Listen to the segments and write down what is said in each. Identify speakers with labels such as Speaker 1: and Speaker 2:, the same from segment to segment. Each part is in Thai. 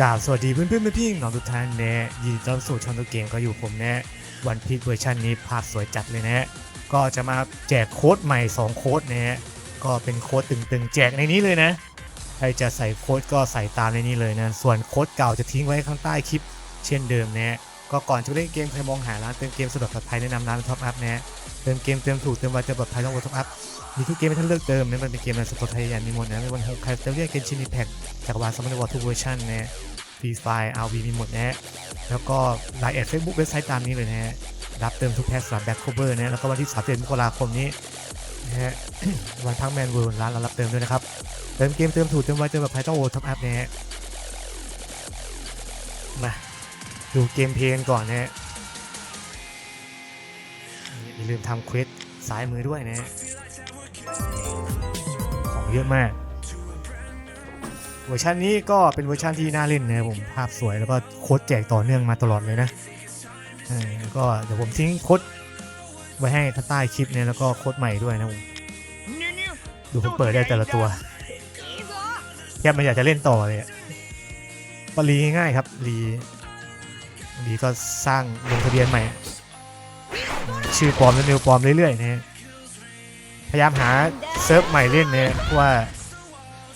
Speaker 1: กราบสวัสดีเพื่อนเพื่อนๆพี่ๆน้องทุกท่านแนะยินดีต้อนรับสู่ช่องตัวเกมก็อยู่ผมแนะวันพีชเวอร์ชันนี้ภาพสวยจัดเลยนะก็จะมาแจกโค้ดใหม่ 2 โค้ดนะฮะก็เป็นโค้ดตึงๆ แจกในนี้เลยนะใครจะใส่โค้ดก็ใส่ตามในนี้เลยนะส่วนโค้ดเก่าจะทิ้งไว้ข้างใต้คลิป เช่นเดิมนะฮะก็ก่อนจะเล่นเกมใครมองหาร้านเติมเกมสะดวกปลอดภัยแนะนำร้านท็อปอัพนะฮะเติมเกมเติมถูกเติมไวเติมปลอดภัยต้องกดท็อปอัพมีทุกเกมให้ท่านเลือกเติมนะมันเป็นเกมในสปอร์ตไทยยางมีหมดนะไม่ว่าใครจะเรียกเกมชินิแพ็กจักรวาลซัมเมอร์วอร์ทุกเวอร์ชันนะฟรีไฟล์อาร์วีมีหมดนะแล้วก็ไลน์แอดเฟซบุ๊กเว็บไซต์ตามนี้เลยนะฮะรับเติมทุกแพ็กสำหรับแบ็คโคเวอร์นะแล้วก็วันที่3เดือนมกราคมนี้นะฮะวันพักแมนเวิร์ร้านเรารับเติมด้วยนะครับเติมเกมเติมถูกเติมไวเติมแบบไพต้องโอท็อปอัพนะฮะมาดูเกมเพลงก่อนนะฮะ อย่าลืมทำเควสซ้ายมือด้วยนะ ของเยอะมาก เวอร์ชันนี้ก็เป็นเวอร์ชันที่น่าเล่นนะครับผม ภาพสวยแล้วก็โค้ดแจกต่อเนื่องมาตลอดเลยนะก็เดี๋ยวผมทิ้งโค้ดไว้ให้ท่านใต้คลิปเนี่ยแล้วก็โค้ดใหม่ด้วยนะผม ดูผมเปิดได้แต่ละตัวแค่ไม่อยากจะเล่นต่อเลยอะก็รีง่ายครับรีรีก็สร้างลงทะเบียนใหม่ ชื่อปลอมและเมลปลอมเรื่อยๆนะพยายามหาเซิร์ฟใหม่เล่นเนี่ยเพราะว่า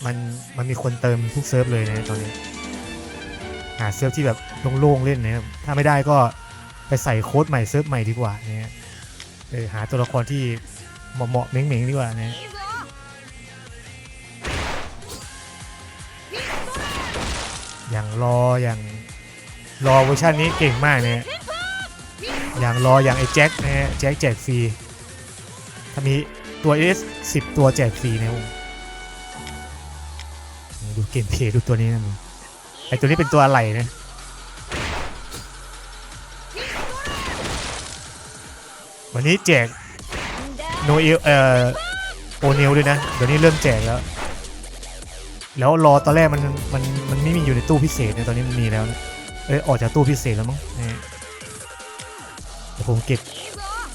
Speaker 1: มันมันมีคนเติมทุกเซิร์ฟเลยนะตอนนี้ หาเซิร์ฟที่แบบโล่งๆเล่นนะครับถ้าไม่ได้ก็ไปใส่โค้ดใหม่เซิร์ฟใหม่ดีกว่านะเออหาตัวละครที่เหมาะๆเม้งๆดีกว่านะอย่างรออย่างรอเวอร์ชันนี้เก่งมากเนะฮะ อย่างรออย่างไอ้แจ็คนะฮะแจ็คแจกฟรีถ้ามีตัว S 10ตัวแจกฟรีนะครับดูเกมเพลย์ดูตัวนี้นะมึงไอตัวนี้เป็นตัวอะไรนะวันนี้แจกโนเอลเอ่อโอเนลด้วยนะเดี๋ยวนี้เริ่มแจกแล้ว แล้วรอตอนแรกมันมันมันไม่มีอยู่ในตู้พิเศษเนี่ยตอนนี้มันมีแล้วนะเอ้ยออกจากตู้พิเศษแล้วมั้งนี่ย ผมเก็บ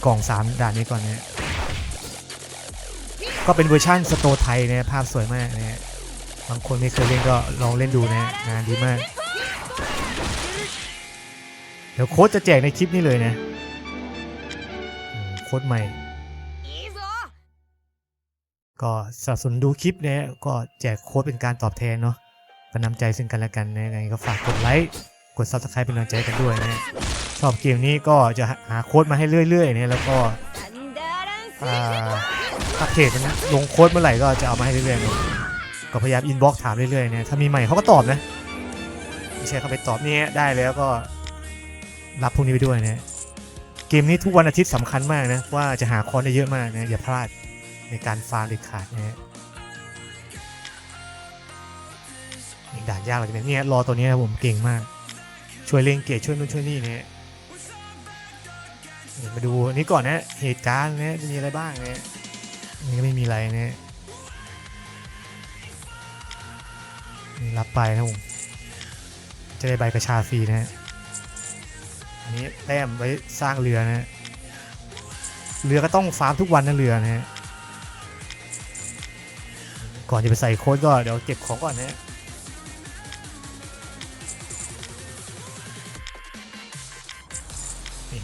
Speaker 1: กล่องสามด่านนี้ก่อนนะก็เป็นเวอร์ชั่นสโตไทยนะภาพสวยมากนะบางคนไม่เคยเล่นก็ลองเล่นดูนะงานดีมาก เดี๋ยวโค้ดจะแจกในคลิปนี้เลยนะ โค้ดใหม่ ก็สนับสนุนดูคลิปนะก็แจกโค้ดเป็นการตอบแทนเนาะก็นำใจซึ่งกันและกันนะยังไงก็ฝากกดไลค์ กด subscribe เป็นกำลังใจกันด้วยนะ ชอบเกมนี้ก็จะหาโค้ดมาให้เรื่อยๆเนี่ยแล้วก็อ่าถ้าเพจมันะลงโค้ดเมื่อไหร่ก็จะเอามาให้เรื่อยๆเนอะก็พยายามอินบ็อกถามเรื่อยๆเนี่ยถ้ามีใหม่เขาก็ตอบนะไม่ใช่เขาไปตอบเนี่ยได้แล้วก็รับพวกนี้ไปด้วยนะเกมนี้ทุกวันอาทิตย์สำคัญมากนะว่าจะหาคอนได้เยอะมากนะอย่าพลาดในการฟาร์มเด็ดขาดนะฮะด่านยากเลยเนี่ยรอตัวนี้นะผมเก่งมาก ช่วยเล่งเกตช่วยนู่นช่วยนี่เนี่ย มาดูอันนี้ก่อนนะเหตุการณ์นะจะมีอะไรบ้างนี่ยนี่ก็ไม่มีอะไรนี่ยนี่รับไปนะผมจะได้ใบกระชาฟรีนะฮะอันนี้แต้มไว้สร้างเรือนะฮะเรือก็ต้องฟาร์มทุกวันนะเรือนะฮะก่อนจะไปใส่โค้ดก็เดี๋ยวเก็บของก่อนนะฮะ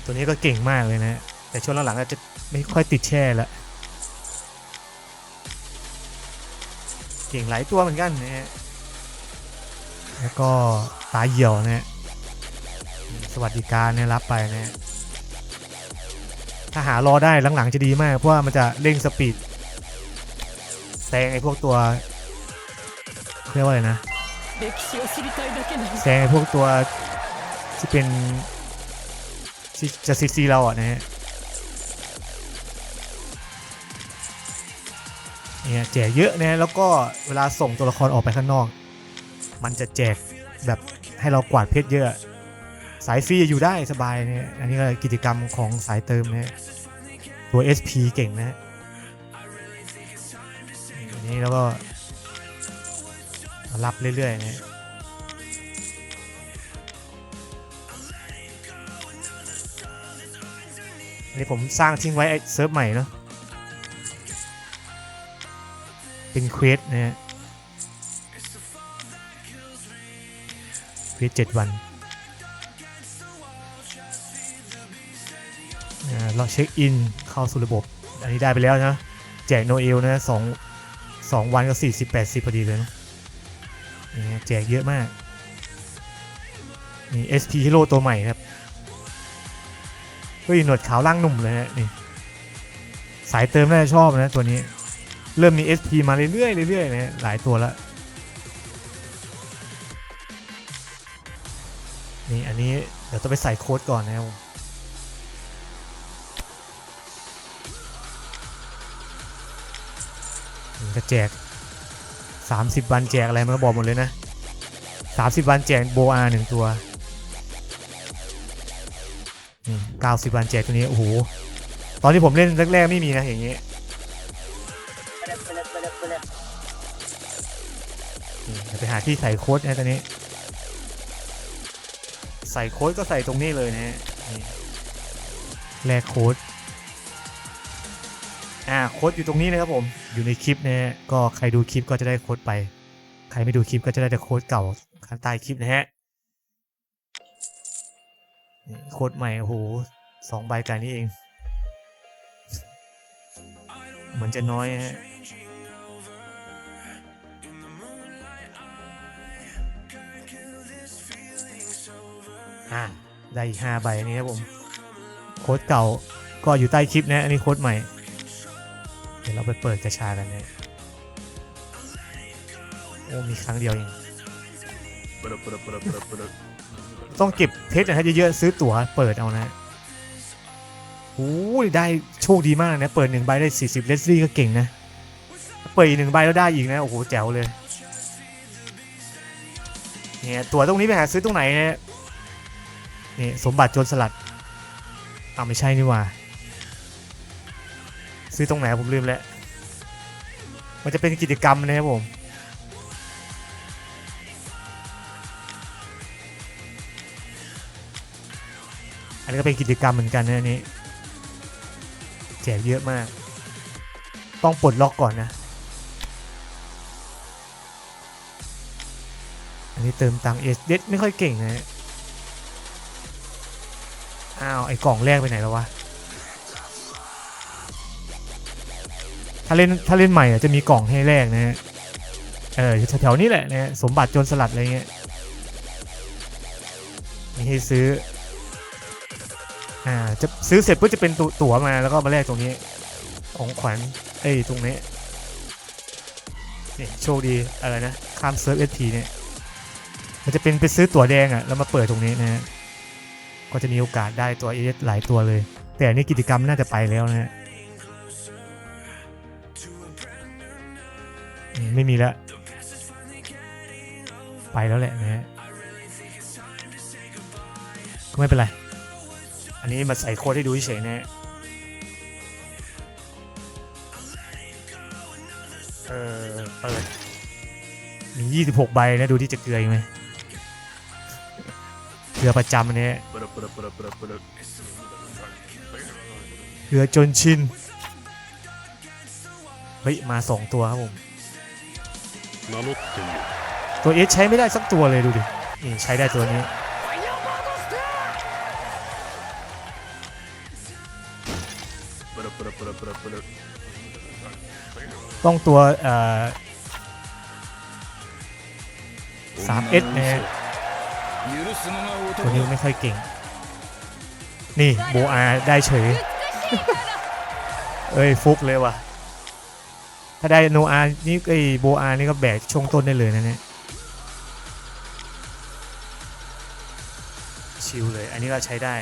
Speaker 1: ตัวนี้ก็เก่งมากเลยนะ แต่ช่วงหลังๆอาจะไม่ค่อยติดแช่ละเก่งหลายตัวเหมือนกันนะฮะแล้วก็ตาเหี่ยวนะฮะสวัสดิการเนี่ยรับไปนะฮะถ้าหารอได้หลังๆจะดีมาก เพราะว่ามันจะเร่งสปีดแซงไอ้พวกตัวเรียกว่าอะไรนะแซงไอ้พวกตัวที่เป็น จะซีซีเราอะนะฮะเนี่ยแจกเยอะนะแล้วก็เวลาส่งตัวละครออกไปข้างนอก มันจะแจกแบบให้เรากวาดเพชรเยอะ สายฟรีอยู่ได้สบายเนี่ยอันนี้ก็กิจกรรมของสายเติมนะตัว SP เก่งนะอันนี้แล้วก็รับเรื่อยๆนะ นนี้ผมสร้างทิ้งไว้เซิร์ฟใหม่เนาะเป็นเควสนะฮะวีเจ็ดวันเราเช็คอินเข้าสู่ระบบ อันนี้ได้ไปแล้วนะ แจกโนเอลนะสองสองวันก็สี่สิบแปดสิบพอดีเลยนะแจกเยอะมากนี่ SP Hero ตัวใหม่ครับ เฮ้ยหนวดขาวล่างหนุ่มเลยฮะนี่สายเติมน่าจะชอบนะตัวนี้ เริ่มมี SP มาเรื่อยๆเรื่อยๆนะหลายตัวแล้วนี่อันนี้เดี๋ยวต้องไปใส่โค้ดก่อนนะครับผมนี่ก็แจก 30 วันแจกอะไรมันก็บอกหมดเลยนะ 30 วันแจกโบอาหนึ่งตัว นี่90วันแจกตัวนี้ โอ้โห ตอนที่ผมเล่นแรกๆไม่มีนะอย่างงี้ยไปหาที่ใส่โค้ดนะตอนนี้ ใส่โค้ดก็ใส่ตรงนี้เลยนะฮะแลกโค้ดอ่าโค้ดอยู่ตรงนี้นะครับผม อยู่ในคลิปนะฮะ ก็ใครดูคลิปก็จะได้โค้ดไป ใครไม่ดูคลิปก็จะได้แต่โค้ดเก่าข้างใต้คลิปนะฮะ โค้ดใหม่โอ้โหสองใบกันนี่เอง เหมือนจะน้อยฮะอ่าได้อีกห้าใบนี้ครับผม โค้ดเก่าก็อยู่ใต้คลิปนะ อันนี้โค้ดใหม่ เดี๋ยวเราไปเปิดกระชากันเนะโอ้มีครั้งเดียวเอง ต้องเก็บเพชรนะฮะเยอะๆซื้อตั๋วเปิดเอานะโอ้ยได้โชคดีมากนะ เปิดหนึ่งใบได้ 40 เลสลี่ก็เก่งนะ เปิดอีกหนึ่งใบแล้วได้อีกนะ โอ้โห แจ๋วเลยเนี่ยตั๋วตรงนี้ไปหาซื้อตรงไหนเนี่ยนี่สมบัติโจรสลัดเอาไม่ใช่นี่ว่า ซื้อตรงไหนผมลืมแล้ว มันจะเป็นกิจกรรมนะครับผม อันนี้ก็เป็นกิจกรรมเหมือนกันนะอันนี้แจกเยอะมาก ต้องปลดล็อกก่อนนะ อันนี้เติมตังเอสเด็ดไม่ค่อยเก่งนะอ้าวไอ้กล่องแรกไปไหนแล้ววะถ้าเล่นถ้าเล่นใหม่อะจะมีกล่องให้แลกนะฮะเออแถวๆนี้แหละนะฮะสมบัติโจรสลัดอะไรเงี้ยมีให้ซื้อ อ่าจะซื้อเสร็จปุ๊บจะเป็นตัวตั๋วมาแล้วก็มาแลกตรงนี้ ของขวัญเอ้ยตรงนี้นี่โชคดีอะไรนะข้ามเซิร์ฟเอสพีเนี่ยมันจะเป็นไปซื้อตั๋วแดงอะ่ะแล้วมาเปิดตรงนี้นะฮะก็จะมีโอกาสได้ตัวเอสหลายตัวเลย แต่นี่กิจกรรมน่าจะไปแล้วนะฮะไม่มีแล้วไปแล้วแหละนะฮะก็ไม่เป็นไร อันนี้มาใส่โค้ดให้ดูเฉยๆนะเออเปิดมี 26 ใบนะดูที่จะเกลือไหมเกลือประจำอันนี้เกลือจนชิน เฮ้ย มาสองตัวครับผม ตัวเอสใช้ไม่ได้สักตัวเลยดูดิ นี่ใช้ได้ตัวนี้ ต้องตัวเอ่อ 3S นะฮะตัวนี้ไม่ค่อยเก่ง นี่โบอาได้เฉย เอ้ย ฟุกเลยว่ะ ถ้าได้โนอา นี่ไอ้โบอา นี่ก็แบกชงต้นได้เลยนะเนี่ย ชิลเลย อันนี้ก็ใช้ได้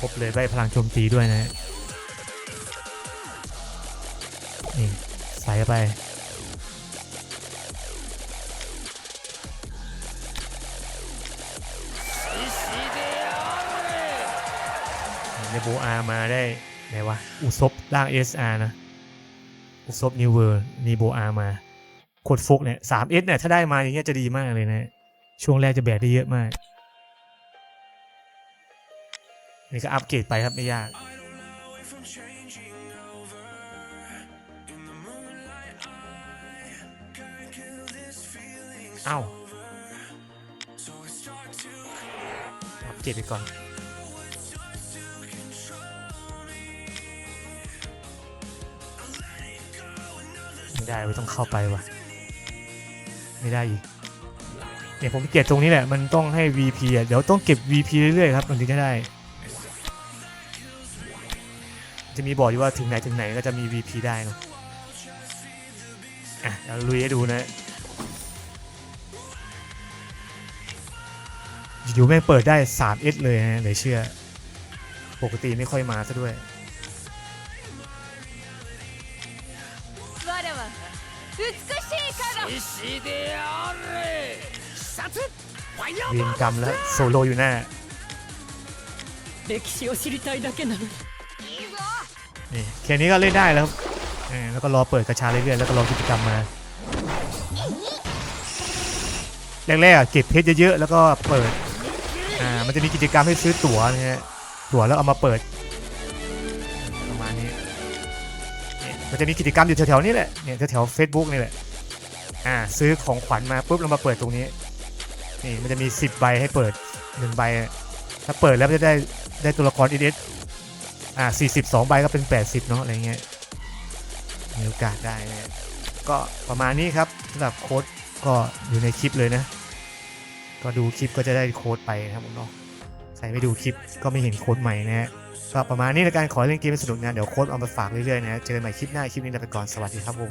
Speaker 1: ครบเลยใบพลังโจมตีด้วยนะนี่ใส่ไป ในโบอามาได้ไหนวะ อุซบร่าง SR นะ อุซบนิวเวอร์นีโบอามาโคดฟุกเนี่ย 3S เนี่ย ถ้าได้มาอย่างเงี้ยจะดีมากเลยนะ ช่วงแรกจะแบกได้เยอะมาก นี่ก็อัปเกรดไปครับไม่ยาก เอา้าอัปเกรดไปก่อนไม่ได้ไต้องเข้าไปวะไม่ได้อีกเนี่ยผมเกลียดตรงนี้แหละ มันต้องให้ VP อะเดี๋ยวต้องเก็บ VP เรื่อยๆครับมันถึงจะได้ จะมีบอกอยู่ว่าถึงไหนถึงไหนก็จะมี VP ได้เนอะอ่ะเดี๋ยวลุยให้ดูนะ อยู่ๆแม่งเปิดได้ 3S เลยนะเหลือเชื่อ ปกติไม่ค่อยมาซะด้วย
Speaker 2: 我は美しいか
Speaker 3: 獅子であれ視察ファイヤー
Speaker 1: เวียนกรรมแล้วโซโลอยู่หน้า
Speaker 2: 歴史を知りたいだけなのに
Speaker 1: นี่แค่นี้ก็เล่นได้แล้วครับแล้วก็รอเปิดกระชาเรื่อยๆแล้วก็รอกิจกรรมมาแรกๆเก็บเพชรเยอะๆแล้วก็เปิดอ่ามันจะมีกิจกรรมให้ซื้อตั๋วนะฮะตั๋วแล้วเอามาเปิดประมาณนี้เนี่ยมันจะมีกิจกรรมอยู่แถวๆนี้แหละเนี่ยแถวๆเฟซบุ๊กนี่แหละอ่าซื้อของขวัญมาปุ๊บเรามาเปิดตรงนี้นี่มันจะมี 10 ใบให้เปิด1ใบถ้าเปิดแล้วจะได้ได้ตัวละคร ES อ่ อ่า42ใบก็เป็น80เนาะอะไรเงี้ยมีโอกาสได้นะก็ประมาณนี้ครับสำหรับโค้ดก็อยู่ในคลิปเลยนะ ก็ดูคลิปก็จะได้โค้ดไปนะครับผมเนาะใครไม่ดูคลิปก็ไม่เห็นโค้ดใหม่นะฮะก็ประมาณนี้ในการขอเล่นเกมสนุกนะเดี๋ยวโค้ดเอามาฝากเรื่อยๆนะเจอกันใหม่คลิปหน้าคลิปนี้ลาไปก่อนสวัสดีครับผม